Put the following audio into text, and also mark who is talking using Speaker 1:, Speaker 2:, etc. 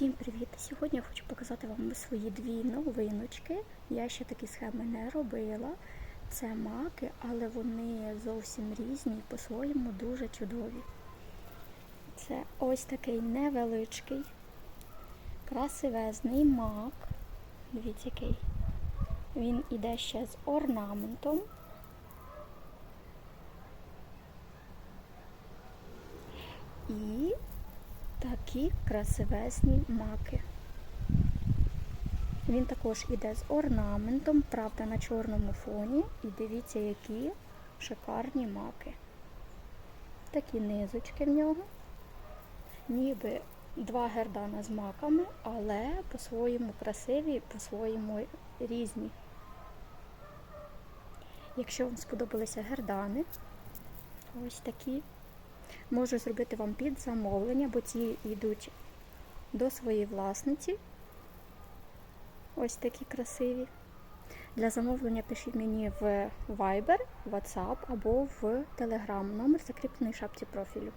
Speaker 1: Всім привіт! Сьогодні я хочу показати вам свої дві новиночки. Я ще такі схеми не робила. Це маки, але вони зовсім різні і по-своєму дуже чудові. Це ось такий невеличкий, красивезний мак. Дивіться, який. Він іде ще з орнаментом. І такі красивезні маки. Він також іде з орнаментом, правда, на чорному фоні. І дивіться, які шикарні маки. Такі низочки в нього. Ніби два гердана з маками, але по-своєму красиві, по-своєму різні. Якщо вам сподобалися гердани, ось такі. Можу зробити вам під замовлення, бо ці йдуть до своєї власниці. Ось такі красиві. Для замовлення пишіть мені в Viber, WhatsApp або в Telegram. Номер закріплений в шапці профілю.